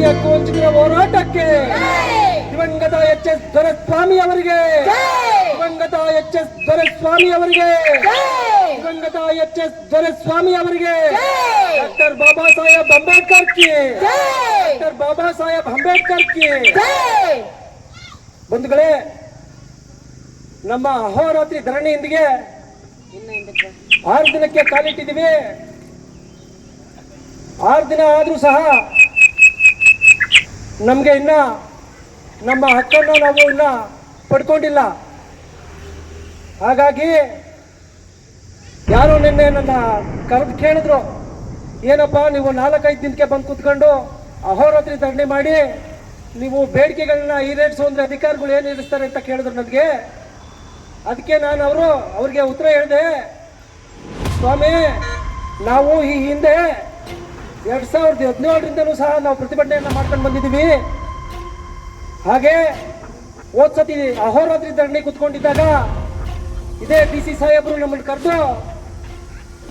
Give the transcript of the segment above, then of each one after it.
ಭಾರತೀಯ ಗೋಂಜಿಗಿರ ಹೋರಾಟಕ್ಕೆ ದಿವಂಗತ ಎಚ್ ಎಸ್ ದೊರೆಸ್ವಾಮಿ ಅವರಿಗೆ ದಿವಂಗತ ಎಚ್ ಎಸ್ ದೊರೆಸ್ವಾಮಿ ಅವರಿಗೆ ದಿವಂಗತ ಎಚ್ ಎಸ್ ದೊರೆಸ್ವಾಮಿ ಅವರಿಗೆ ಡಾಕ್ಟರ್ ಬಾಬಾ ಸಾಹೇಬ್ ಅಂಬೇಡ್ಕರ್ ಡಾಕ್ಟರ್ ಬಾಬಾ ಸಾಹೇಬ್ ಅಂಬೇಡ್ಕರ್ ಬಂಧುಗಳೇ ನಮ್ಮ ಅಹೋರಾತ್ರಿ ಧರಣಿಯೊಂದಿಗೆ ಆರು ದಿನಕ್ಕೆ ಕಾಲಿಟ್ಟಿದ್ದೀವಿ. ಆರು ದಿನ ಆದರೂ ಸಹ ನಮಗೆ ಇನ್ನ ನಮ್ಮ ಹಕ್ಕನ್ನು ನಾವು ಇನ್ನ ಪಡ್ಕೊಂಡಿಲ್ಲ. ಹಾಗಾಗಿ ಯಾರು ನಿನ್ನೆ ನನ್ನ ಕರೆದು ಕೇಳಿದ್ರು, ಏನಪ್ಪ, ನೀವು ನಾಲ್ಕೈದು ದಿನಕ್ಕೆ ಬಂದು ಕುತ್ಕೊಂಡು ಅಹೋರಾತ್ರಿ ಧರಣಿ ಮಾಡಿ, ನೀವು ಬೇಡಿಕೆಗಳನ್ನ ಈಡೇರಿಸು ಅಂದರೆ ಅಧಿಕಾರಿಗಳು ಏನು ಇರಿಸ್ತಾರೆ ಅಂತ ಕೇಳಿದ್ರು ನನಗೆ. ಅದಕ್ಕೆ ನಾನು ಅವರು, ಅವ್ರಿಗೆ ಉತ್ತರ ಹೇಳಿದೆ, ಸ್ವಾಮಿ, ನಾವು ಈ ಹಿಂದೆ ಎರಡ್ ಸಾವಿರದ ಹದಿನೇಳರಿಂದಲೂ ಸಹ ನಾವು ಪ್ರತಿಭಟನೆಯನ್ನ ಮಾಡ್ಕೊಂಡು ಬಂದಿದ್ದೀವಿ. ಹಾಗೆ ಸತಿ ಅಹೋರಾತ್ರಿ ಧರಣಿ ಕುತ್ಕೊಂಡಿದ್ದಾಗ ಇದೇ ಡಿ ಸಿ ಸಾಹೇಬರು ನಮ್ಮನ್ನು ಕರೆದು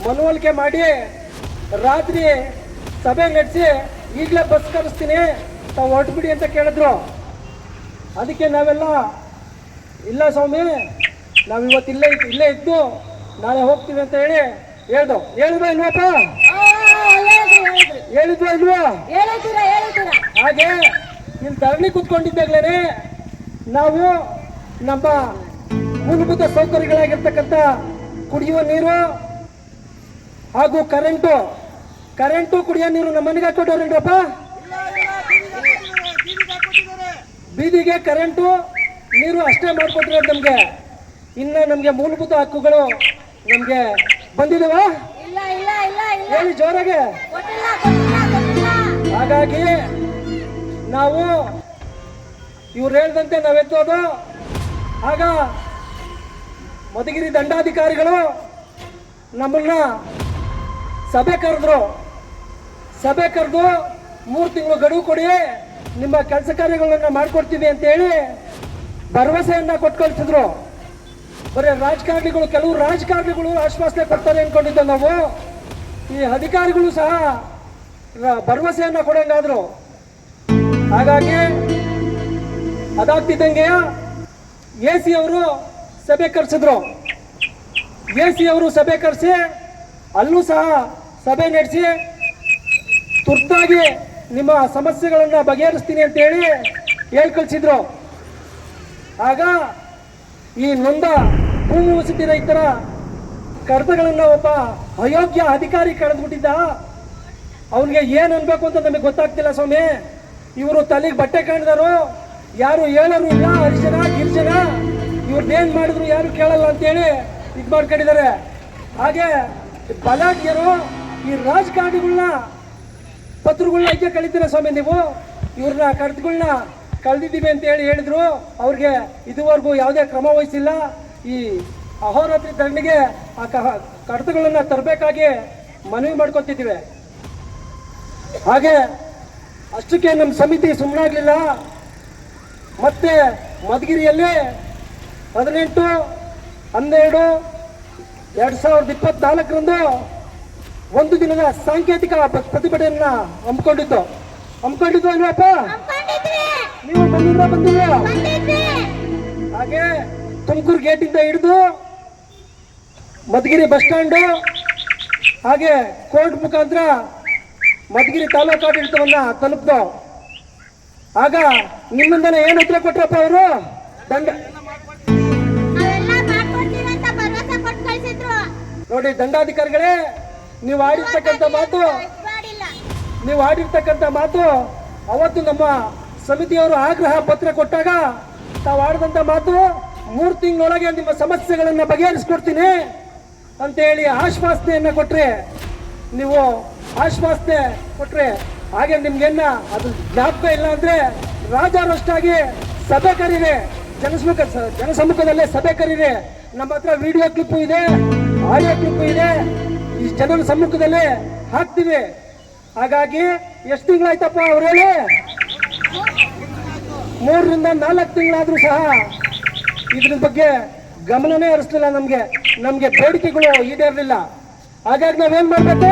ಮನವೊಲಿಕೆ ಮಾಡಿ ರಾತ್ರಿ ಸಭೆ ನಡೆಸಿ ಈಗಲೇ ಬಸ್ ಕರೆಸ್ತೀನಿ, ತಾವು ಹೊರಟ್ಬಿಡಿ ಅಂತ ಕೇಳಿದ್ರು. ಅದಕ್ಕೆ ನಾವೆಲ್ಲ, ಇಲ್ಲ ಸ್ವಾಮಿ ನಾವು ಇವತ್ತು ಇಲ್ಲೇ ಇಲ್ಲೇ ಇದ್ದು ನಾಳೆ ಹೋಗ್ತೀವಿ ಅಂತ ಹೇಳಿ ಹೇಳ್ದು. ಹೇಳಿದ್ರೆ ಇಲ್ವಪ್ಪ ಹೇಳಿದ್ವಾ ಇಲ್ವಾ? ಹೇಳಿದ್ದೀರಾ ಹೇಳಿದ್ದೀರಾ ಹಾಗೆ ಇಲ್ಲಿ ಧರಣಿ ಕುತ್ಕೊಂಡಿದ್ದಾಗಲೇ ನಾವು ನಮ್ಮ ಮೂಲಭೂತ ಸೌಕರ್ಯಗಳಾಗಿರ್ತಕ್ಕಂಥ ಕುಡಿಯುವ ನೀರು ಹಾಗೂ ಕರೆಂಟು. ಕರೆಂಟು ಕುಡಿಯೋ ನೀರು ನಮ್ಮ ಮನೆಗೆ ಹಾಕೊಟ್ಟವ್ರೇನ್ರಪ್ಪ ಬೀದಿಗೆ ಕರೆಂಟು ನೀರು ಅಷ್ಟೇ ಮಾಡಿಕೊಟ್ರೆ ನಮಗೆ. ಇನ್ನು ನಮಗೆ ಮೂಲಭೂತ ಹಕ್ಕುಗಳು ನಮಗೆ ಬಂದಿದವಾ? ಹೇಳಿ ಜೋರಾಗೆ. ಹಾಗಾಗಿ ನಾವು ಇವ್ರು ಹೇಳ್ದಂತೆ ನಾವೆತ್ತೋದು ಆಗ ಮಧುಗಿರಿ ದಂಡಾಧಿಕಾರಿಗಳು ನಮ್ಮನ್ನ ಸಭೆ ಕರೆದ್ರು. ಸಭೆ ಕರೆದು ಮೂರು ತಿಂಗಳು ಗಡುವು ಕೊಡಿ, ನಿಮ್ಮ ಕೆಲಸ ಕಾರ್ಯಗಳನ್ನು ಮಾಡ್ಕೊಡ್ತೀವಿ ಅಂತೇಳಿ ಭರವಸೆಯನ್ನ ಕೊಟ್ಟು ಕಳಿಸಿದ್ರು ಬರೀ ರಾಜಕಾರಣಿಗಳು, ಕೆಲವು ರಾಜಕಾರಣಿಗಳು ಆಶ್ವಾಸನೆ ಕೊಡ್ತಾರೆ ಅನ್ಕೊಂಡಿದ್ದ ನಾವು. ಈ ಅಧಿಕಾರಿಗಳು ಸಹ ಭರವಸೆಯನ್ನ ಕೊಡಂಗಾದ್ರು. ಹಾಗಾಗಿ ಅದಾಗ್ತಿದ್ದಂಗೆ ಎ ಸಿ ಅವರು ಸಭೆ ಕರೆಸಿದ್ರು. ಎ ಸಿ ಅವರು ಸಭೆ ಕರೆಸಿ ಅಲ್ಲೂ ಸಹ ಸಭೆ ನಡೆಸಿ ತುರ್ತಾಗಿ ನಿಮ್ಮ ಸಮಸ್ಯೆಗಳನ್ನು ಬಗೆಹರಿಸ್ತೀನಿ ಅಂತ ಹೇಳಿ ಕಳಿಸಿದ್ರು. ಆಗ ಈ ನೊಂದ ಭೂಮಿ ವಸತಿ ರೈತರ ಕಡತಗಳನ್ನು ಒಬ್ಬ ಅಯೋಗ್ಯ ಅಧಿಕಾರಿ ಕಳೆದ್ಬಿಟ್ಟಿದ್ದ. ಅವನಿಗೆ ಏನು ಅನ್ಬೇಕು ಅಂತ ನಮಗೆ ಗೊತ್ತಾಗ್ತಿಲ್ಲ ಸ್ವಾಮಿ. ಇವರು ತಲೆಗೆ ಬಟ್ಟೆ ಕಾಣಿದರು, ಯಾರು ಹೇಳೋರು ಇಲ್ಲ ಹರಿಜನ ಗಿರಿಜನ ಇವ್ರನ್ನೇನು ಮಾಡಿದ್ರು ಯಾರು ಕೇಳಲ್ಲ ಅಂತೇಳಿ ಇದು ಮಾಡ್ಕೊಂಡಿದ್ದಾರೆ. ಹಾಗೆ ಬಲಾಢ್ಯರು ಈ ರಾಜಕಾರಣಿಗಳನ್ನ ಪತ್ರಗಳನ್ನ ಐಕೆ ಕಳಿತೀರ ಸ್ವಾಮಿ ನೀವು? ಇವ್ರನ್ನ ಕಡ್ತಗಳನ್ನ ಕಳೆದಿದ್ದೀವಿ ಅಂತ ಹೇಳಿ ಹೇಳಿದ್ರು. ಅವ್ರಿಗೆ ಇದುವರೆಗೂ ಯಾವುದೇ ಕ್ರಮ ವಹಿಸಿಲ್ಲ. ಈ ಅಹೋರಾತ್ರಿ ದಂಡಿಗೆ ಆ ಕಡತಗಳನ್ನ ತರಬೇಕಾಗಿ ಮನವಿ ಮಾಡ್ಕೊತಿದ್ದೀವಿ. ಹಾಗೆ ಅಷ್ಟಕ್ಕೆ ನಮ್ಮ ಸಮಿತಿ ಸುಮ್ಮನಾಗಲಿಲ್ಲ ಮತ್ತೆ ಮಧುಗಿರಿಯಲ್ಲಿ ಹದಿನೆಂಟು ಹನ್ನೆರಡು ಎರಡು ಸಾವಿರದ ಇಪ್ಪತ್ನಾಲ್ಕರಂದು ಒಂದು ದಿನದ ಸಾಂಕೇತಿಕ ಪ್ರ- ಪ್ರತಿಭಟನೆಯನ್ನ ಹಮ್ಮಿಕೊಂಡಿದ್ದು. ಹಮ್ಮಿಕೊಂಡಿದ್ದು ಅಲ್ವಪ್ಪ? ನೀವು ಬಂದಿದ್ರ ಬಂದಿಲ್ಲ ಹಾಗೆ ತುಮಕೂರು ಗೇಟಿಂದ ಹಿಡಿದು ಮಧುಗಿರಿ ಬಸ್ ಸ್ಟ್ಯಾಂಡು ಹಾಗೆ ಕೋರ್ಟ್ ಮುಖಾಂತರ ಮಧುಗಿರಿ ತಾಲೂಕು ಆಡಳಿತವನ್ನ ತಲುಪ್ದು. ಆಗ ನಿಮ್ಮಿಂದನೇ ಏನು ಉತ್ತರ ಕೊಟ್ರಪ್ಪ ಅವರು? ದಂಡ ನೋಡಿ ದಂಡಾಧಿಕಾರಿಗಳೇ ನೀವು ಆಡಿರ್ತಕ್ಕಂಥ ಮಾತು ನೀವು ಆಡಿರ್ತಕ್ಕಂಥ ಮಾತು ಅವತ್ತು ನಮ್ಮ ಸಮಿತಿಯವರು ಆಗ್ರಹ ಪತ್ರ ಕೊಟ್ಟಾಗ ತಾವು ಆಡಿದಂಥ ಮಾತು ಮೂರು ತಿಂಗಳೊಳಗೆ ನಿಮ್ಮ ಸಮಸ್ಯೆಗಳನ್ನ ಬಗೆಹರಿಸ್ಕೊಡ್ತೀನಿ ಅಂತ ಹೇಳಿ ಆಶ್ವಾಸನೆಯನ್ನ ಕೊಟ್ರೆ ನೀವು ಆಶ್ವಾಸನೆ ಕೊಟ್ರೆ ಹಾಗೆ ನಿಮ್ಗೆನ್ನ ಅದು ಜ್ಞಾಪಕ ಇಲ್ಲ ಅಂದ್ರೆ ರಾಜಾರಷ್ಟಾಗಿ ಸಭೆ ಕರೀರಿ ಜನಸಮುಖ ಜನಸಮ್ಮುಖದಲ್ಲೇ ಸಭೆ ಕರೀರಿ ನಮ್ಮ ಹತ್ರ ವಿಡಿಯೋ ಕ್ಲಿಪ್ ಇದೆ ಆಡಿಯೋ ಕ್ಲಿಪ್ ಇದೆ. ಈ ಜನರ ಸಮ್ಮುಖದಲ್ಲೇ ಹಾಕ್ತೀವಿ. ಹಾಗಾಗಿ ಎಷ್ಟು ತಿಂಗಳಾಯ್ತಪ್ಪ ಅವ್ರು ಹೇಳಿ ಮೂರರಿಂದ ನಾಲ್ಕು ತಿಂಗಳಾದ್ರೂ ಸಹ ಇದ್ರ ಬಗ್ಗೆ ಗಮನನೇ ಹರಿಸ್ಲಿಲ್ಲ ನಮಗೆ. ನಮಗೆ ಬೇಡಿಕೆಗಳು ಈಡೇರಲಿಲ್ಲ. ಹಾಗಾಗಿ ನಾವೇನು ಮಾಡ್ಬೇಕು?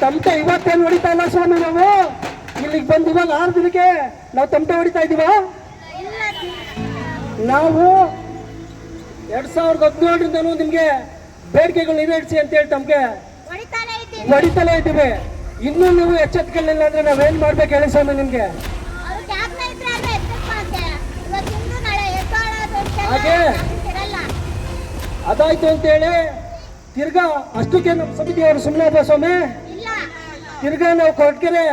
ತಮಟೆ ಇವತ್ತೇನು ಹೊಡಿತಾ ಇಲ್ಲ ಸ್ವಾಮಿ ನಾವು? ಇಲ್ಲಿಗೆ ಬಂದಿವಲ್ಲ ಇವಾಗ ಆರು ದಿನಕ್ಕೆ. ನಾವು ತಮಟೆ ಹೊಡಿತಾ ಇದೀವ ನಾವು ಎರಡ್ ಸಾವಿರದ ಹದಿನೇಳರಿಂದನೂ ನಿಮ್ಗೆ ಬೇಡಿಕೆಗಳು ಈಡೇರಿಸಿ ಅಂತ ಹೇಳಿ ತಮ್ಗೆ ಹೊಡಿತಾನೆ ಇದ್ದೀವಿ. ಇನ್ನೂ ನೀವು ಎಚ್ಚೆತ್ಕೊಳ್ಳಿಲ್ಲ ಅಂದ್ರೆ ನಾವೇನ್ ಮಾಡ್ಬೇಕು ಹೇಳಿ ಸ್ವಾಮಿ ನಿಮ್ಗೆ? ಹಾಗೆ? ಅದಾಯ್ತು ಅಂತೇಳಿ ತಿರ್ಗಾ ಅಷ್ಟಕ್ಕೆ ನಮ್ಮ ಸಮಿತಿಯವರು ಸುಮ್ಮನೆ ಅದ ಸ್ವಾಮಿ. ತಿರ್ಗಾ ನಾವು ಕೊರಟಗೆರೆ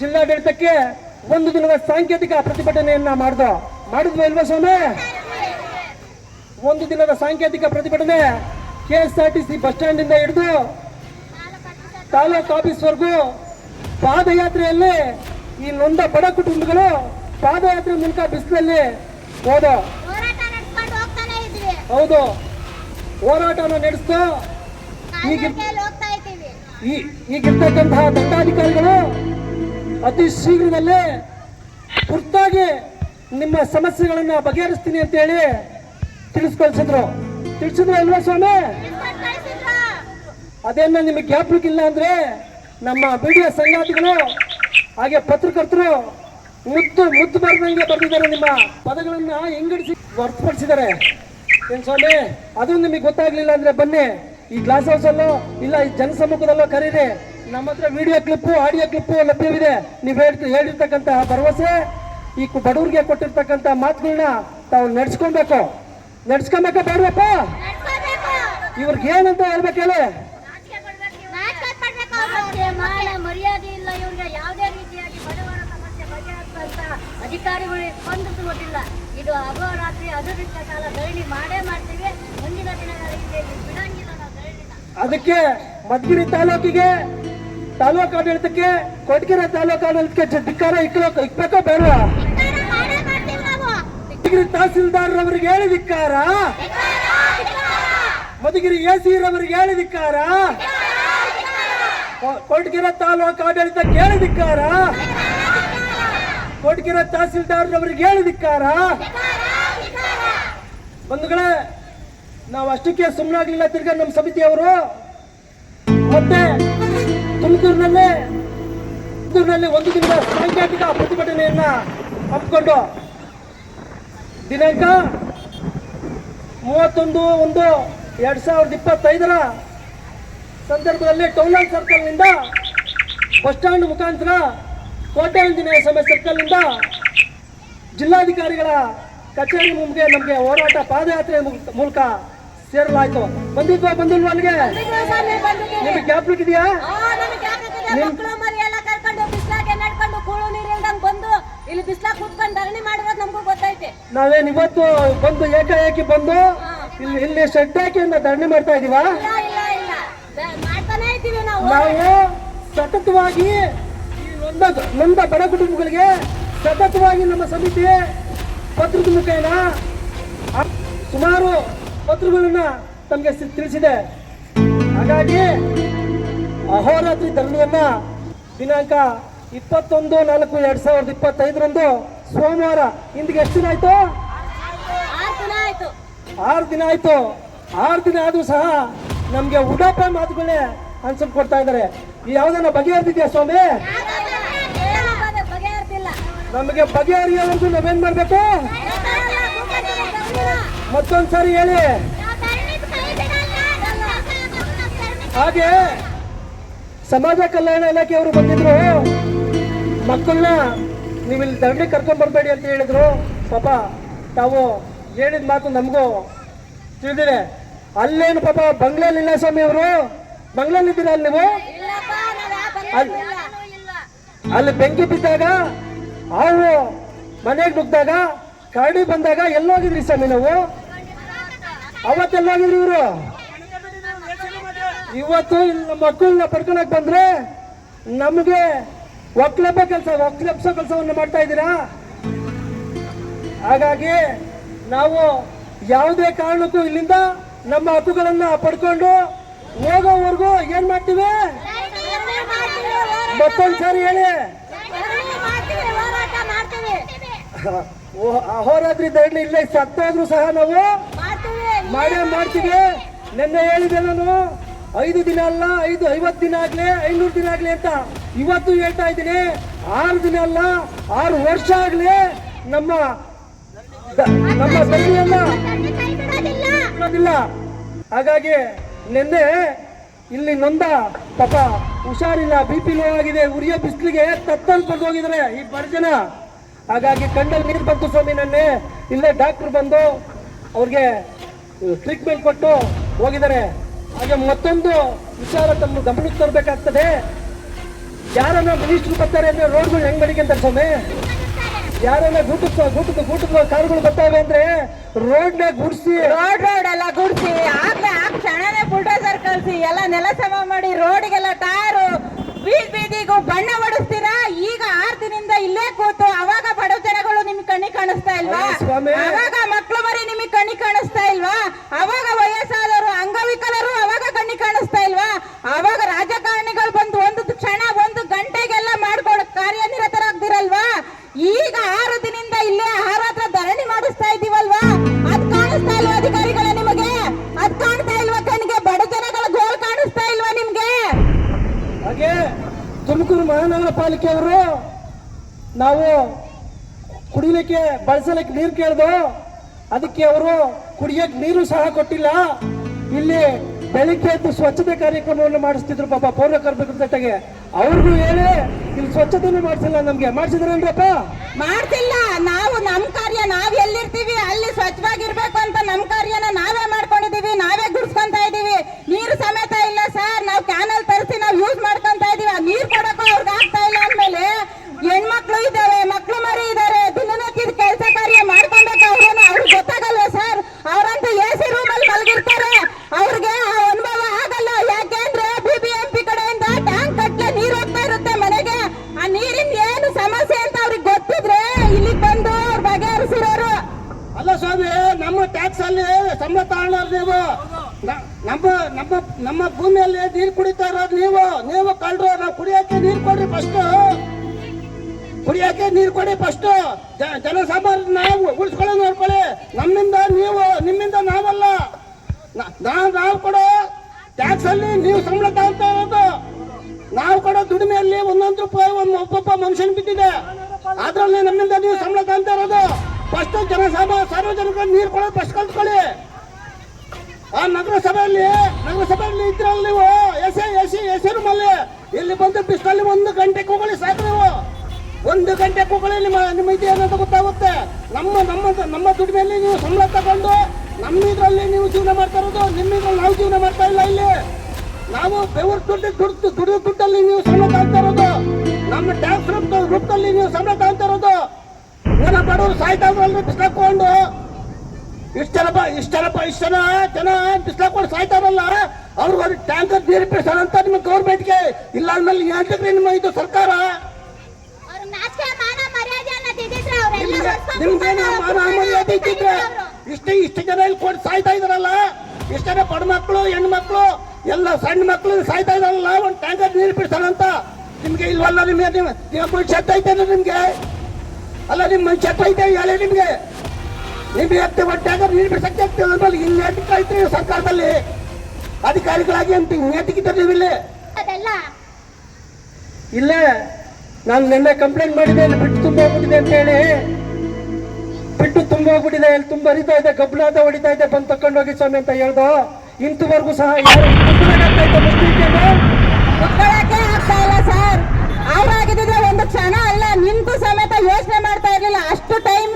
ಜಿಲ್ಲಾಡಳಿತಕ್ಕೆ ಒಂದು ದಿನದ ಸಾಂಕೇತಿಕ ಪ್ರತಿಭಟನೆಯನ್ನ ಮಾಡ್ದೋ. ಮಾಡಿದ್ವಿ ಇಲ್ವಾ ಸ್ವಾಮಿ? ಒಂದು ದಿನದ ಸಾಂಕೇತಿಕ ಪ್ರತಿಭಟನೆ K S R T C bus stand ಇಂದ ಹಿಡಿದು ತಾಲೂಕು ಆಫೀಸ್ವರೆಗೂ ಪಾದಯಾತ್ರೆಯಲ್ಲಿ ಈ ನೊಂದ ಬಡ ಕುಟುಂಬಗಳು ಪಾದಯಾತ್ರೆ ಮೂಲಕ ಬಿಸಿಲಲ್ಲಿ ಹೋದ. ಹೌದು. ಹೋರಾಟವನ್ನು ನಡೆಸ್ತು. ಈಗ ಈ ಈಗಿರ್ತಕ್ಕಂತಹ ದಂಡಾಧಿಕಾರಿಗಳು ಅತಿ ಶೀಘ್ರದಲ್ಲೇ ತುರ್ತಾಗಿ ನಿಮ್ಮ ಸಮಸ್ಯೆಗಳನ್ನು ಬಗೆಹರಿಸ್ತೀನಿ ಅಂತ ಹೇಳಿ ತಿಳಿಸ್ಕೊಳ್ಸಿದ್ರು. ತಿಳಿಸಿದ್ರು ಅಲ್ವಾ ಸ್ವಾಮಿ. ಅದೇನ ನಿಮಗೆ ಜ್ಞಾಪಕಕ್ಕಿಲ್ಲ ಅಂದ್ರೆ ನಮ್ಮ ಮೀಡಿಯಾ ಸಂಗಾತಿಗಳು, ಹಾಗೆ ಪತ್ರಕರ್ತರು ಮುದ್ದು ಮುದ್ದು ಬರ್ದಂಗೆ ಬರ್ದಿದ್ದಾರೆ ನಿಮ್ಮ ಪದಗಳನ್ನ ಹೆಂಗಡಿಸಿ ಹೊರತುಪಡಿಸಿದ್ದಾರೆ. ಏನ್ ಸ್ವಾಮಿ, ಅದು ನಿಮಗೆ ಗೊತ್ತಾಗ್ಲಿಲ್ಲ ಅಂದ್ರೆ ಬನ್ನಿ. ಈ ಗ್ಲಾಸ್ ಹೌಸ್ ಅಲ್ಲೋ ಇಲ್ಲ ಈ ಜನಸಮ್ಮುಖದಲ್ಲೋ ಕರೀರಿ. ನಮ್ಮ ಹತ್ರ ವಿಡಿಯೋ ಕ್ಲಿಪ್ಪು ಆಡಿಯೋ ಕ್ಲಿಪ್ಪು ಲಭ್ಯವಿದೆ. ನೀವು ಹೇಳ್ತಿ ಹೇಳಿರ್ತಕ್ಕಂತಹ ಭರವಸೆ ಈ ಬಡವರಿಗೆ ಕೊಟ್ಟಿರ್ತಕ್ಕಂಥ ಮಾತುಗಳನ್ನ ತಾವು ನಡ್ಸ್ಕೊಬೇಕು. ನಡ್ಸ್ಕೊಬೇಕ ಬೇಡವಪ್ಪ. ಇವ್ರಿಗೆ ಏನಂತ ಹೇಳ್ಬೇಕು ಹೇಳಿ? ಮರ್ಯಾದೆ ಇಲ್ಲ. ಇವ್ರಿಗೆ ಯಾವುದೇ ರೀತಿಯಾಗಿ ಬಡವರ ಸಮಸ್ಯೆ ಬಗೆಹರಿಸುವಂತ ಅಧಿಕಾರಿಗಳು ಸ್ಪಂದಿಸುವುದಿಲ್ಲ ಇದು ಅಹೋರಾತ್ರಿ ಅದರಿಂದ ಕಾಲ ಧರಣಿ ಮಾಡೇ ಮಾಡ್ತೀವಿ. ಮುಂದಿನ ದಿನಗಳಲ್ಲಿ ಬಿಡಂಗಿಲ್ಲ. ಅದಕ್ಕೆ ಮಧುಗಿರಿ ತಾಲೂಕಿಗೆ, ತಾಲೂಕು ಆಡಳಿತಕ್ಕೆ ಕೊಟ್ಗೆರೆ ತಾಲೂಕು ಆಡಳಿತಕ್ಕೆ ಧಿಕ್ಕಾರ ಬೇಡವಾ ಧಿಕ್ಕಾರ ಮಾಡೇ ಮಧುಗಿರಿ ತಹಸೀಲ್ದಾರ್ ಹೇಳಿ ಧಿಕ್ಕಾರ. ಮಧುಗಿರಿ ಎ ಸಿ ರವರಿಗೆ ಹೇಳಿ ಧಿಕ್ಕಾರ. ಕೊ- ಕೊಟ್ಗೆರೆ ತಾಲೂಕು ಆಡಳಿತಕ್ಕೆ ಹೇಳಿ ಧಿಕ್ಕಾರ. ಕೊಟ್ಗೆರೆ ತಹಸೀಲ್ದಾರ್ ರವರಿಗೆ ಹೇಳಿ ಧಿಕ್ಕಾರ. ಬಂಧುಗಳೇ ನಾವು ಅಷ್ಟಕ್ಕೆ ಸುಮ್ಮನಾಗ್ಲಿಲ್ಲ ತಿರ್ಗಾ ನಮ್ಮ ಸಮಿತಿಯವರು. ಮತ್ತೆ ತುಮಕೂರಿನಲ್ಲಿ ತುಮಕೂರಿನಲ್ಲಿ ಒಂದು ದಿನದ ಸಾಂಕೇತಿಕ ಪ್ರತಿಭಟನೆಯನ್ನ ಹಮ್ಮಿಕೊಂಡು ದಿನಾಂಕ ಮೂವತ್ತೊಂದು ಒಂದು ಎರಡ್ ಸಾವಿರದ ಇಪ್ಪತ್ತೈದರ ಸಂದರ್ಭದಲ್ಲಿ ಟೌನ್ ಹಾಲ್ ಸರ್ಕಲ್ನಿಂದ ಬಸ್ ಸ್ಟ್ಯಾಂಡ್ ಮುಖಾಂತರ ಕೋಟೆ ಆಂಜನೇಯ ಸಮಯ ಸರ್ಕಲ್ನಿಂದ ಜಿಲ್ಲಾಧಿಕಾರಿಗಳ ಕಚೇರಿ ಮುಂದೆ ನಮಗೆ ಹೋರಾಟ ಪಾದಯಾತ್ರೆ ಮುಗ್- ಸೇರಲಾಯ್ತು. ಬಂದಿದ್ವಾ? ಬಂದಿಲ್ವಾ ಅಲ್ಲಿಗೆ? ನಿಮ್ಗೆ ಗ್ಯಾಪ್ ಇದೆಯಾ ಬಂದು ಇಲ್ಲಿ ಬಿಸ್ಲಾಗ್ ಕೂತ್ಕೊಂಡು ಧರಣಿ ಮಾಡಿರೋದು ನಮಗೂ ಗೊತ್ತೈತೆ. ನಾವೇನ್ ಇವತ್ತು ಬಂದು ಏಕಾಏಕಿ ಬಂದು ಇಲ್ಲಿ ಇಲ್ಲಿ ಶೆಡ್ ಹಾಕಿ ಧರಣಿ ಮಾಡ್ತಾ ಇದೀವಾ? ಇಲ್ಲ ಇಲ್ಲ ಮಾಡ್ತಾನೆ ಇದ್ದೀವಿ ನಾವು. ನಾವು ಸತತವಾಗಿ ಈ ನೊಂದ ನೊಂದ ಬಡ ಕುಟುಂಬಗಳಿಗೆ ಸತತವಾಗಿ ನಮ್ಮ ಸಮಿತಿ ಪತ್ರದ ಮುಖೇನ ಸುಮಾರು ಪತ್ರಗಳನ್ನ ತಮಗೆ ತಿಳಿಸಿದೆ. ಹಾಗಾಗಿ ಅಹೋರಾತ್ರಿ ಧರಣಿಯನ್ನ ದಿನಾಂಕ ಇಪ್ಪತ್ತೊಂದು ನಾಲ್ಕು ಎರಡ್ ಸಾವಿರದ ಇಪ್ಪತ್ತೈದರಂದು ಸೋಮವಾರ ಇಂದಿಗೆ ಎಷ್ಟು ದಿನ ಆಯ್ತು? ಆರು ದಿನ ಆಯ್ತು. ಆರು ದಿನ ಆದ್ರೂ ಸಹ ನಮ್ಗೆ ಉಡಾಪ ಮಾತುಗಳೇ ಅನ್ಸಲ್ ಕೊಡ್ತಾ ಇದ್ದಾರೆ. ಈ ಯಾವ್ದನ್ನ ಬಗೆಹರಿದ್ಯಾ ಸ್ವಾಮಿ? ನಮಗೆ ಬಗೆಹರಿಯೋದು ನಾವೇನ್ ಮಾಡ್ಬೇಕು? ಮತ್ತೊಂದ್ಸರಿ ಹೇಳಿ. ನಾವು ನಾವು ಹಾಗೆ ಸಮಾಜ ಕಲ್ಯಾಣ ಇಲಾಖೆಯವರು ಬಂದಿದ್ರು. ಮಕ್ಕಳನ್ನ ನೀವು ಇಲ್ಲಿ ದರಣಿ ಕರ್ಕೊಂಡ್ ಬರಬೇಡಿ ಅಂತ ಹೇಳಿದ್ರು. ಪಾಪ ತಾವು ಹೇಳಿದ ಮಾತು ನಮಗೂ ತಿಳಿದಿದೆ. ಅಲ್ಲೇನು ಪಾಪ ಬಂಗ್ಲೆಲಿಲ್ಲ ಸ್ವಾಮಿ ಅವರು? ನೀವು ನಾವ್? ಯಾವ ಅಲ್ಲಿ ಇಲ್ಲ ಅಲ್ಲಿ ಬೆಂಕಿ ಬಿದ್ದಾಗ, ಹಾವು ಮನೆಗೆ ನುಗ್ದಾಗ, ಕರಡಿ ಬಂದಾಗ ಎಲ್ಲೋಗಿದ್ರಿ ಸ್ವಾಮಿ ನಾವು? ಅವತ್ತೆಲ್ಲೋಗಿದ್ರಿ ಇವರು? ಇವತ್ತು ಇಲ್ಲಿ ನಮ್ಮ ಮಕ್ಕಳನ್ನ ಪಡ್ಕೊಳಕ್ ಬಂದ್ರೆ ನಮಗೆ ಒಕ್ಲೆಬ್ಬ ಕೆಲಸ ಒಕ್ಲೆಬ್ಸೋ ಕೆಲಸವನ್ನು ಮಾಡ್ತಾ ಇದ್ದೀರಾ? ಹಾಗಾಗಿ ನಾವು ಯಾವುದೇ ಕಾರಣಕ್ಕೂ ಇಲ್ಲಿಂದ ನಮ್ಮ ಹಕ್ಕುಗಳನ್ನ ಪಡ್ಕೊಂಡು ಹೋಗೋವರೆಗೂ ಏನ್ ಮಾಡ್ತೀವಿ? ಮತ್ತೊಂದ್ಸಾರಿ ಹೇಳಿ. ಹೋರಾದ್ರಿಂದ ಇಲ್ಲೇ ಸತ್ತೋದ್ರು ಸಹ ನಾವು ಮಾಡೇ ಮಾಡ್ತೀವಿ. ನಿನ್ನೆ ಹೇಳಿದೆ ನಾನು. ಐದು ದಿನ ಅಲ್ಲ, ಐದು ಐವತ್ತು ದಿನ ಆಗ್ಲಿ, ಐನೂರು ದಿನ ಆಗ್ಲಿ ಅಂತ ಇವತ್ತು ಹೇಳ್ತಾ ಇದ್ದೀನಿ. ಆರು ದಿನ ಅಲ್ಲ, ಆರು ವರ್ಷ ಆಗ್ಲಿ ನಮ್ಮ ನಮ್ಮ ಬಿಡೋದಿಲ್ಲ ಹಾಗಾಗಿ ನಿನ್ನೆ ಇಲ್ಲಿ ನೊಂದ ಪಾಪ ಹುಷಾರಿಲ್ಲ ಬಿ ಪಿ ಲೋ ಆಗಿದೆ, ಉರಿಯ ಬಿಸಿಲಿಗೆ ತತ್ತಲ್ ಬಂದು ಹೋಗಿದ್ದಾರೆ ಈ ಬರ್ಜನ ಜನ ಹಾಗಾಗಿ ಕಣ್ಣಲ್ಲಿ ನೀರು ಬಂತು ಸ್ವಾಮಿ ನನ್ನೆ. ಇಲ್ಲೇ ಡಾಕ್ಟ್ರು ಬಂದು ಅವ್ರಿಗೆ ಟ್ರೀಟ್ಮೆಂಟ್ ಕೊಟ್ಟು ಹೋಗಿದ್ದಾರೆ. ಹಾಗೆ ಮತ್ತೊಂದು ವಿಚಾರ ತಮ್ಮ ಗಮನಕ್ಕೆ ತರಬೇಕಾಗ್ತದೆ. ಯಾರನ್ನ ಮಿನಿಸ್ಟ್ರು ಬರ್ತಾರೆ ಅಂದ್ರೆ ರೋಡ್ಗಳು ಹೆಂಗ್ ಬೆಳಿಗ್ಗೆ ಸ್ವಾಮಿ? ಯಾರನ್ನ ಗೂಟದ ಗೂಟದ ಗೂಟದ ಕಾರುಗಳು ಬರ್ತಾವೆ ಅಂದ್ರೆ ರೋಡ್ನ ಗುಡ್ಸಿ. ರೋಡ್ ರೋಡ್ ಎಲ್ಲ ಗುಡ್ಸಿ. ಆಗ್ಲೇ ಆ ಕ್ಷಣನೇ ಬುಲ್ಡೋಸರ್ ಕಳ್ಸಿ. ಎಲ್ಲ ನೆಲ ಸಮ ಮಾಡಿ ರೋಡಿಗೆಲ್ಲ ಟಾರು. ಬೀದ್ ಬೀದಿಗೂ ಬಣ್ಣ ಹೊಡಿಸ್ತೀರಾ? ಈಗ ಆರ್ ದಿನದಿಂದ ಇಲ್ಲೇ ಕೂತು. ಅವಾಗ ಬಡ ಜನಗಳು ನಿಮ್ ಕಣ್ಣಿಗೆ ಕಾಣಿಸ್ತಾ ಇಲ್ವಾ? ಪಾಲಿಕೆಯವರು ನಾವು ಕುಡಿಲಿಕ್ಕೆ, ಬಳಸಲಿಕ್ಕೆ ನೀರು ಕೇಳ್ದು, ಅದಕ್ಕೆ ಅವರು ಕುಡಿಯಕ್ಕೆ ನೀರು ಸಹ ಕೊಟ್ಟಿಲ್ಲ. ಇಲ್ಲಿ ಬೆಳಿಗ್ಗೆ ಎದ್ದು ಸ್ವಚ್ಛತೆ ಕಾರ್ಯಕ್ರಮವನ್ನು ಮಾಡಿಸ್ತಿದ್ರು ಪಾಪ ಪೌರ ಕಾರ್ಮಿಕರ ಜೊತೆಗೆ. ಅವ್ರಿಗೂ ಹೇಳಿ, ಇಲ್ಲಿ ಸ್ವಚ್ಛತೆನೂ ಮಾಡಿಸಿಲ್ಲ ನಮ್ಗೆ. ಮಾಡಿಸಿದ್ರೇನ್ರಪ್ಪ? ಮಾಡ್ತಿಲ್ಲ ನಾವು ನಮ್ ಕಾರ್ಯ, ನಾವ್ ಎಲ್ಲಿರ್ತೀವಿ? ಅಲ್ಲಿ ಸ್ವಚ್ಛವಾಗಿರ್ಬೇಕು ಅಂತ ನಮ್ ಕಾರ್ಯನ ನಾವೇ ಮಾಡ್ಕೊಂಡಿದೀವಿ. ನಾವೇ ಗುಡ್ಸ್ಕೊಂತ ಇದೀವಿ. ನೀರು ಸಮೇತ ಇಲ್ಲ ಸರ್. ನಾವು ಕ್ಯಾನಲ್ ತರಿಸಿ, ನಾವು ಯೂಸ್ ಮಾಡ್ಕೊಂತ ಇದೀವಿ, ನೀರ್ ಕೊಡಕ್ಕೂ ಅವ್ರಿಗೆ ಆಗ್ತಾ ಇಲ್ಲ ಅಂದ್ಮೇಲೆ ಹೆಣ್ಮಕ್ಳು ಇದಾವೆ, ಮಕ್ಳು ಮರಿ ಇದಾರೆ, ದಿನನಿತ್ಯದ ಕೆಲಸ ಕಾರ್ಯ ಮಾಡ್ಕೊಬೇಕು ನೀವು ಸಂಬಳ ತಗೊಳ್ತಾ ಇರೋದು? ನಾವು ಕೊಡೋ ದುಡಿಮೆಯಲ್ಲಿ ಒಂದೊಂದು ರೂಪಾಯಿ, ಒಂದು ಒಬ್ಬೊಬ್ಬ ಮನುಷ್ಯನ ಬಿದ್ದಿದೆ. ಅದ್ರಲ್ಲಿ ನಮ್ಮಿಂದ ನೀವು ಸಂಬಳ ತಗೊಳ್ತಾ ಇರೋದು? ಫಸ್ಟ್ ಜನಸಭಾ ಸಾರ್ವಜನಿಕ ನೀರು ಕೊಡೋದು ಫಸ್ಟ್ ಕಲ್ತ್ಕೊಳ್ಳಿ. ಆ ನಗರಸಭೆಯಲ್ಲಿ ನಗರಸಭೆಯಲ್ಲಿ ಇದ್ರಲ್ಲಿ ನೀವು ಎಸ್ ಎಸ್ ಎಸ್ ರೂಮಲ್ಲಿ ಇಲ್ಲಿ ಬಂದು ಪಿಸ್ಟಲ್ಲಿ ಒಂದು ಗಂಟೆ ಕೂಗಳಿ ಸಾಕು ನೀವು. ಒಂದು ಗಂಟೆ ಕೂಗಳಿ ನಿಮ್ಮ ನಿಮ್ಮ ಇದು ಏನಂತ ಗೊತ್ತಾಗುತ್ತೆ. ನಮ್ಮ ನಮ್ಮ ನಮ್ಮ ದುಡಿಮೆಯಲ್ಲಿ ನೀವು ಸಂಬಳ ತಗೊಂಡು ನಮ್ಮ ನೀವು ಜೀವನ ಮಾಡ್ತಾ ಇರೋದು, ನಿಮ್ಮಿದ್ರಲ್ಲಿ ನಾವು ಜೀವನ ಮಾಡ್ತಾ ಇಲ್ಲ ಇಲ್ಲಿ. ನಾವು ಬೆವರು ದುಡ್ಡು ದುಡ್ಡು ದುಡಿದ ದುಡ್ಡಲ್ಲಿ ನೀವು ಸಂಬಳ ತಗೊಂತಾ ಇರೋದು. ನಮ್ಮ ಟ್ಯಾಕ್ಸ್ ರೂಪ ರೂಪದಲ್ಲಿ ನೀವು ಸಂಬಳ ತಗೊಂತಾ ಇರೋದು. ಏನ ಬಡವರು ಸಾಯ್ತಾ ಇದ್ರಲ್ರಿ ಬಿಸ್ಲಾಕೊಂಡು ಇಷ್ಟು ಜನ ಇಷ್ಟ ಜನ ಬಿಸ್ಲಾಕೊಂಡು ಸಾಯ್ತಾರಲ್ಲ ಅವ್ರಿಗೆ ಒಂದು ಟ್ಯಾಂಕರ್ ನೀರು ಅಂತ ನಿಮ್ಮ ಗೌರ್ಮೆಂಟ್ಗೆ ಇಲ್ಲ ಅಂದ್ಮೇಲೆ ಹೇಳ್ತಿದ್ರಿ ನಿಮ್ಮ ಇದು ಸರ್ಕಾರ. ನಿಮ್ಗೇನು ಮಾನ ಮರ್ಯಾದೆ ಇದ್ದಿದ್ರೆ ಇಷ್ಟು ಇಷ್ಟು ಜನ ಇಲ್ಲಿ ಕೊಟ್ಟು ಸಾಯ್ತಾ ಇದಾರಲ್ಲ ಇಷ್ಟೇ ಬಡ ಮಕ್ಕಳು ಹೆಣ್ಮಕ್ಳು ಎಲ್ಲ ಸಣ್ಣ ಮಕ್ಕಳು ಸಾಯ್ತಾ ಇದ್ದಾರಲ್ಲ ಒಂದು ಟ್ಯಾಂಕರ್ ನೀರು ಬಿಡ್ತಾರಂತ ನಿಮ್ಗೆ ಇಲ್ವಲ್ಲ ನಿಮ್ಗೆ? ನಿಮ್ಮ ನಿಮ್ಮ ಐತೆ ನಿಮ್ಗೆ? ಅಲ್ಲ ನಿಮ್ಮ ಮನುಷ್ಯತ್ವ ಐತೆ ಹೇಳಿ ನಿಮ್ಗೆ. ನಿಮ್ಗೆ ಎತ್ತೆ ಒಂದು ಟ್ಯಾಂಕರ್ ನೀರು ಬಿಡ್ಸಕ್ಕೆ ಅಂತ ಹಿಂಗೆ ಎತ್ತಿಕಾಯ್ತು ಸರ್ಕಾರದಲ್ಲಿ? ಅಧಿಕಾರಿಗಳಾಗಿ ಅಂತ ಹಿಂಗೆ ಎತ್ತಿಗಿತ್ತ ನೀವು ಇಲ್ಲಿ? ಇಲ್ಲೇ ನಾನು ನಿನ್ನೆ ಕಂಪ್ಲೇಂಟ್ ಮಾಡಿದೆ ಇಲ್ಲಿ ಬಿಟ್ಟು ತುಂಬ ಹೋಗ್ಬಿಟ್ಟಿದೆ ಅಂತ ಹೇಳಿ. ಬಿಟ್ಟು ತುಂಬ ಹೋಗ್ಬಿಟ್ಟಿದೆ ಇಲ್ಲಿ ತುಂಬ ಹರಿತಾ ಇದೆ ಗಬ್ಲಾತ ಹೊಡಿತಾ ಇದೆ ಬಂದು ತಕೊಂಡೋಗಿ ಸ್ವಾಮಿ ಅಂತ ಹೇಳ್ದೋ? ಇಂತವರೆಗೂ ಸಹ ಯಾರು? ಕುತ್ಕೊಳ್ಳಕ್ಕೆ ಆಗ್ತಾ ಇಲ್ಲ ಸರ್. ಅವ್ರಾಗಿದ್ರೆ ಒಂದು ಕ್ಷಣ ಅಲ್ಲ ನಿಂತು ಸಮೇತ ಯೋಚನೆ ಮಾಡ್ತಾ ಇರ್ಲಿಲ್ಲ. ಅಷ್ಟು ಟೈಮ್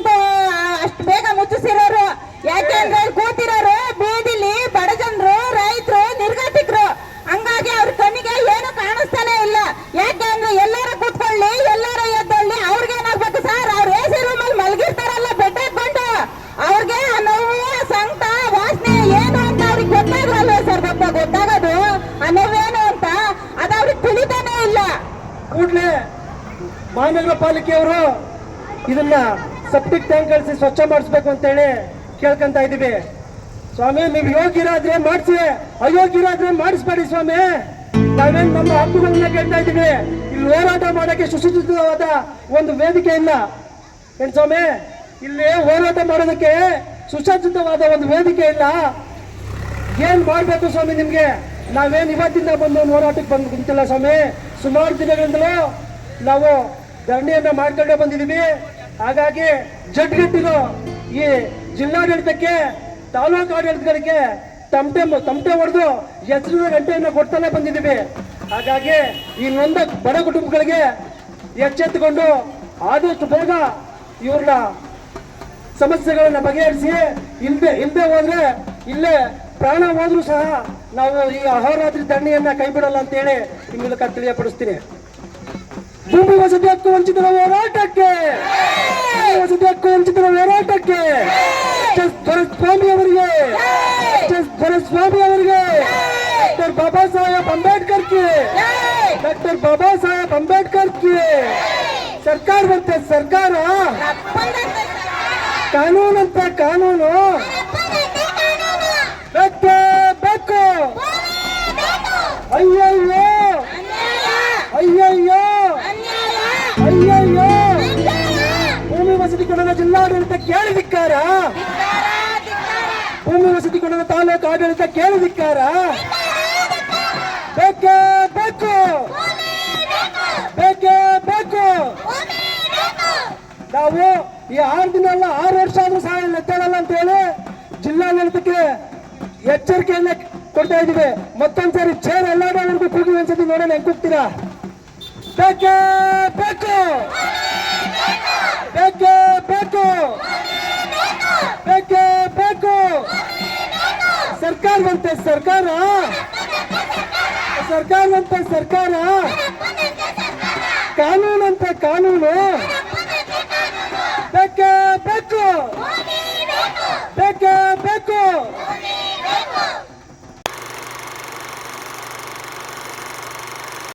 ಅಷ್ಟು ಬೇಗ ಮುಚ್ಚಿಸಿರೋರು. ಯಾಕೆಂದ್ರೆ ಕೂತಿರೋರು ಇದನ್ನ ಸೆಪ್ಟಿಕ್ ಟ್ಯಾಂಕ್ ಕಳಿಸಿ ಸ್ವಚ್ಛ ಮಾಡಿಸ್ಬೇಕು ಅಂತೇಳಿ ಕೇಳ್ಕೊಂತ ಇದೀವಿ ಸ್ವಾಮಿ, ನೀವು ಯೋಗ್ಯರಾದ್ರೆ ಮಾಡಿಸಿ, ಅಯೋಗ್ಯರಾದ್ರೆ ಮಾಡಿಸ್ಬೇಡಿ ಸ್ವಾಮಿ. ನಾವೇನ್ ನಮ್ಮ ಹಕ್ಕುಗಳನ್ನ ಕೇಳ್ತಾ ಇದ್ದೀವಿ. ಇಲ್ಲಿ ಹೋರಾಟ ಮಾಡೋಕ್ಕೆ ಸುಸಜ್ಜಿತವಾದ ಒಂದು ವೇದಿಕೆ ಇಲ್ಲ ಏನ್ ಸ್ವಾಮಿ, ಇಲ್ಲಿ ಹೋರಾಟ ಮಾಡೋದಕ್ಕೆ ಸುಸಜ್ಜಿತವಾದ ಒಂದು ವೇದಿಕೆ ಇಲ್ಲ ಏನ್ ಮಾಡಬೇಕು ಸ್ವಾಮಿ ನಿಮ್ಗೆ? ನಾವೇನ್ ಇವತ್ತಿಂದ ಬಂದು ಹೋರಾಟಕ್ಕೆ ಬಂದು ಕುಂತಿಲ್ಲ ಸ್ವಾಮಿ. ಸುಮಾರು ದಿನಗಳಿಂದಲೂ ನಾವು ಧರಣಿಯನ್ನ ಮಾಡ್ಕೊಂಡೇ ಬಂದಿದೀವಿ ಹಾಗಾಗಿ ಜಡ್ಗಟ್ಟಿರೋ ಈ ಜಿಲ್ಲಾಡಳಿತಕ್ಕೆ, ತಾಲೂಕು ಆಡಳಿತಗಳಿಗೆ ತಮಟೆ ತಮಟೆ ಹೊಡೆದು ಹೆಸರಿನ ಗಂಟೆಯನ್ನು ಕೊಡ್ತಾನೆ ಬಂದಿದ್ದೀವಿ. ಹಾಗಾಗಿ ಈ ನೊಂದ ಬಡ ಕುಟುಂಬಗಳಿಗೆ ಎಚ್ಚೆತ್ತುಕೊಂಡು ಆದಷ್ಟು ಬೇಗ ಇವ್ರನ್ನ ಸಮಸ್ಯೆಗಳನ್ನ ಬಗೆಹರಿಸಿ ಇಲ್ದೆ ಇಲ್ಲದೆ ಹೋದ್ರೆ ಇಲ್ಲೇ ಪ್ರಾಣ ಹೋದ್ರೂ ಸಹ ನಾವು ಈ ಅಹೋರಾತ್ರಿ ದಂಡೆಯನ್ನ ಕೈ ಬಿಡಲ್ಲ ಅಂತ ಹೇಳಿ ಈ ಮೂಲಕ ತಿಳಿಯಪಡಿಸ್ತೀನಿ. ಭೂಮಿ ವಸತಿ ಹಕ್ಕು ವಂಚಿತರ ಹೋರಾಟಕ್ಕೆ. ವಸತಿ ಹಕ್ಕು ವಂಚಿತರ ಹೋರಾಟಕ್ಕೆ. ದೊರೆಸ್ವಾಮಿ ಅವರಿಗೆ. ದೊರೆಸ್ವಾಮಿ ಅವರಿಗೆ. ಡಾಕ್ಟರ್ ಬಾಬಾ ಸಾಹೇಬ್ ಅಂಬೇಡ್ಕರ್ ಕಿ ಡಾಕ್ಟರ್ ಬಾಬಾ ಸಾಹೇಬ್ ಅಂಬೇಡ್ಕರ್ ಕಿ ಸರ್ಕಾರ ಬರುತ್ತೆ ಸರ್ಕಾರ. ಕಾನೂನಂತ ಕಾನೂನು. ಬೇಕೇ ಬೇಕು. ಅಯ್ಯಯ್ಯೋ. ಜಿಲ್ಲಾಡಳಿತ ಕೇಳಿದಿಕ್ಕಾರ ಭೂಮಿ ವಸತಿ ಕೊಡದ ತಾಲೂಕು ಆಡಳಿತ ಕೇಳಿದಿಕ್ಕಾರ ಬೇಕೇ ಬೇಕು. ಬೇಕೇ ಬೇಕು. ನಾವು ಈ ಆರು ದಿನ ಅಲ್ಲ, ಆರು ವರ್ಷ ಆದ್ರೂ ಸಹ ಎದ್ದೇಳಲ್ಲ ಅಂತ ಹೇಳಿ ಜಿಲ್ಲಾಡಳಿತಕ್ಕೆ ಎಚ್ಚರಿಕೆಯನ್ನ ಕೊಡ್ತಾ ಇದೀವಿ ಮತ್ತೊಂದ್ಸರಿ ಚೇರ್ ಎಲ್ಲಾಡವರೆಗೂ ಕೂಗಿ ಒಂದ್ಸತಿ ನೋಡೋಣ, ಹೆಂಗ್ ಕೂಗ್ತೀರಾ? ಬೇಕೇ ಬೇಕು. ಬೇಕೇ ಬೇಕು ಬೇಕೇ ಬೇಕು ಸರ್ಕಾರ ಬಂತೆ ಸರ್ಕಾರ. ಸರ್ಕಾರ ಬಂತೆ ಸರ್ಕಾರ. ಕಾನೂನಂತ ಕಾನೂನು. ಬೇಕೇ ಬೇಕು ಬೇಕೇ ಬೇಕು